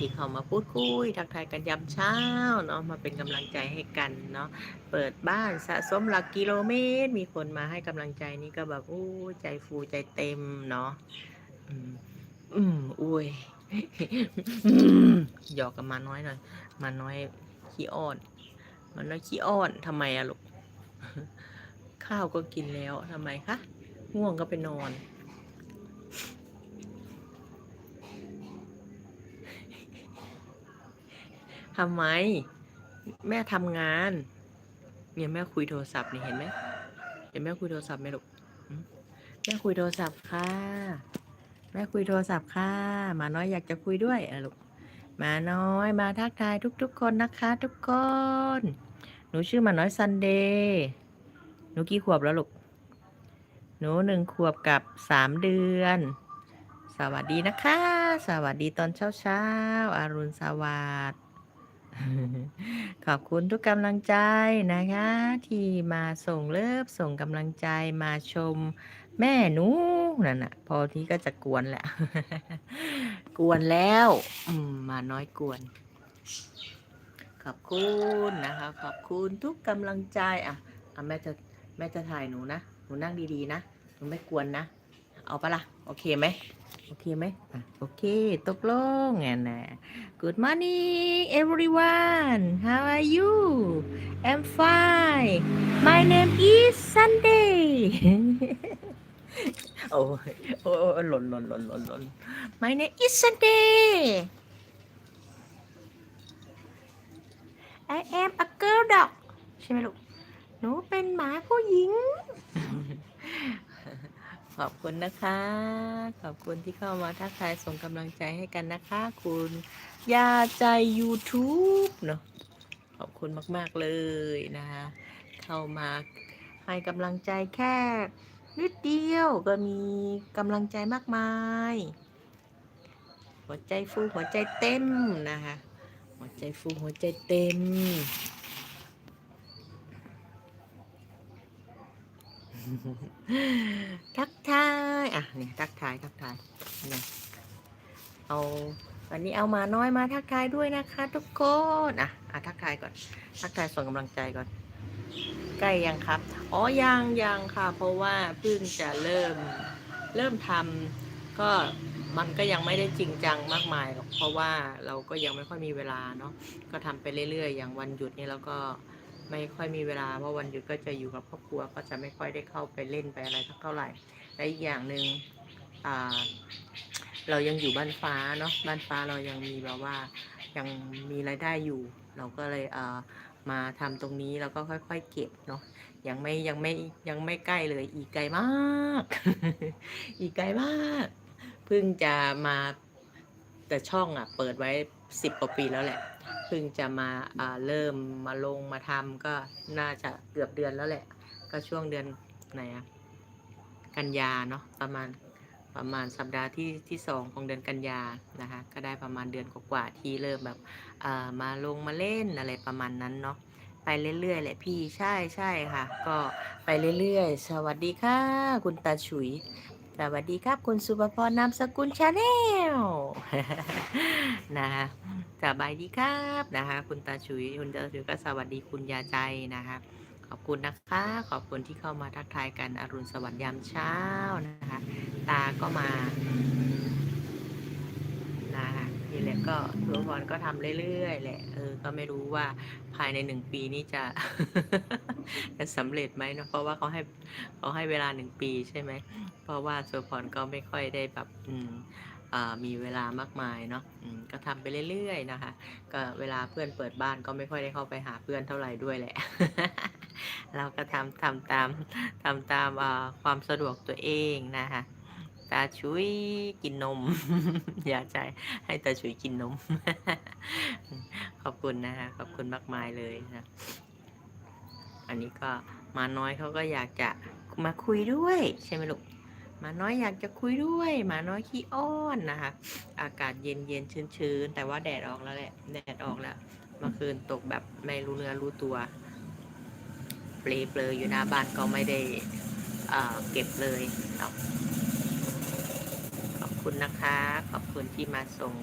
ที่เข้ามาพูดคุยทักทายกันยามเช้าเนาะมาเป็นกำลังใจให้กันเนาะเปิดบ้านสะสมหลักกิโลเมตร มีคนมาให้กำลังใจนี่ก็แบบอู้ใจฟูใจเต็มเนาะอืมอืมอุ้ยหยอกกับมาน้อยหน่อย มาน้อยขี้อ้อนมาน้อยขี้อ้อนทำไมอะลูกข้าวก็กินแล้วทำไมคะง่วงก็ไปนอน ทำไม แม่ทำงาน เนี่ยแม่คุยโทรศัพท์นี่เห็นไหมเห็นแม่คุยโทรศัพท์ไหมลูกแม่คุยโทรศัพท์ค่ะ แม่คุยโทรศัพท์ค่ะหมาน้อยอยากจะคุยด้วยอะลูกหมาน้อยมาทักทายทุก ๆ คนนะคะ ทุกคน หนูชื่อหมาน้อยซันเดย์หนูกี่ขวบแล้วลูกหนูหนึ่งขวบกับสามเดือน สวัสดีนะคะ สวัสดีตอนเช้าเช้าอารุณสวัสดิ์ ขอบคุณทุกกำลังใจนะคะ ที่มาส่งเลิฟส่งกำลังใจมาชมแม่หนูนั่นน่ะ พอที่ก็จะกวนแหละ กวนแล้ว อืม มาน้อยกวน ขอบคุณนะคะ ขอบคุณทุกกำลังใจอะอะแม่จะแม่จะถ่ายหนูนะ หนูนั่งดีๆนะ หนูไม่กวนนะ เอาปะล่ะ โอเคไหมโอเคไหมอะโอเค ตกลงไงนะ Good morning everyone how are you I'm fine my name is Sunday โอ้ยโอ้ยหล่นหล่นหล่นหล่นหล่น My name is Sunday I am a girl dog ใช่ไหมลูก หนูเป็นหมาผู้หญิง ขอบคุณนะคะ ขอบคุณที่เข้ามาทักทายส่งกำลังใจให้กันนะคะ คุณยาใจ YouTube เนาะขอบคุณมาก ๆ เลยนะคะ เข้ามาให้กำลังใจแค่นิดเดียวก็มีกำลังใจมากมาย หัวใจฟูหัวใจเต็มนะคะ หัวใจฟูหัวใจเต็ม ทักทาย อะนี่ทักทายทักทายเนี่ยเอาวันนี้เอามาน้อยมาทักทายด้วยนะคะ ทุกคนอะอะทักทายก่อน ทักทายส่งกำลังใจก่อน ใกล้ยังครับ อ๋อยังยังค่ะ เพราะว่าเพิ่งจะเริ่มเริ่มทำก็มันก็ยังไม่ได้จริงจังมากมายหรอกเพราะว่าเราก็ยังไม่ค่อยมีเวลาเนาะก็ทำไปเรื่อยๆ อย่างวันหยุดนี่เราก็ ไม่ค่อยมีเวลาเพราะวันหยุดก็จะอยู่กับครอบครัวก็จะไม่ค่อยได้เข้าไปเล่นไปอะไรเท่าไหร่และอีกอย่างหนึ่งอ่าเรายังอยู่บ้านฟ้าเนาะบ้านฟ้าเรายังมีแบบว่ายังมีรายได้อยู่ เราก็เลยเอ่อมาทำตรงนี้แล้วก็ค่อยๆเก็บเนาะยังไม่ยังไม่ยังไม่ใกล้เลยอีกไกลมาก อีกไกลมาก เพิ่งจะมาแต่ช่องอะ เปิดไว้ สิบกว่าปีแล้วแหละเพิ่งจะมาเริ่มมาลงมาทำก็น่าจะเกือบเดือนแล้วแหละ ก็ช่วงเดือนไหนอะกันยาเนาะประมาณประมาณสัปดาห์ที่ที่สองของเดือนกันยานะคะก็ได้ประมาณเดือนกว่าๆที่เริ่มแบบมาลงมาเล่นอะไรประมาณนั้นเนาะไปเรื่อยๆแหละพี่ใช่ใช่ค่ะ ก็ไปเรื่อยๆ สวัสดีค่ะ คุณตาฉุย สวัสดีครับ คุณสุภพรนามสกุลชาแนลนะคะสบายดีครับนะคะ คุณตาชุยคุณตาชุยก็สวัสดีคุณยาใจนะคะขอบคุณนะคะ ขอบคุณที่เข้ามาทักทายกันอรุณสวัสดิ์ยามเช้านะคะ ตาก็มานะคะ นี่แหละก็ทุกคนก็ทำเรื่อยๆแหละ เออ ก็ไม่รู้ว่าภายในหนึ่งปีนี้จะจะสำเร็จไหมเนอะเพราะว่าเขาให้เขาให้เวลาหนึ่งปีใช่ไหม เพราะว่าโซพรก็ไม่ค่อยได้แบบ อืมอ่ามีเวลามากมายเนาะอืมก็ทำไปเรื่อยๆนะคะ ก็เวลาเพื่อนเปิดบ้านก็ไม่ค่อยได้เข้าไปหาเพื่อนเท่าไหร่ด้วยแหละ เราก็ทำทำตามทำตามความสะดวกตัวเองนะคะ ตาชุยกินนม อย่าใจให้ตาชุยกินนม ขอบคุณนะคะขอบคุณมากมายเลยนะ อันนี้ก็มาน้อยเขาก็อยากจะมาคุยด้วย ใช่ไหมลูกมาน้อยอยากจะคุยด้วยมาน้อยขี้อ้อนนะคะ อากาศเย็นเย็นชื้นชื้นแต่ว่าแดดออกแล้วแหละแดดออกแล้วเมื่อคืนตกแบบไม่รู้เนื้อรู้ตัวเปลเปลออยู่หน้าบ้านก็ไม่ได้เก็บเลยเนาะ คุณนะคะ ขอบคุณที่มาส่ง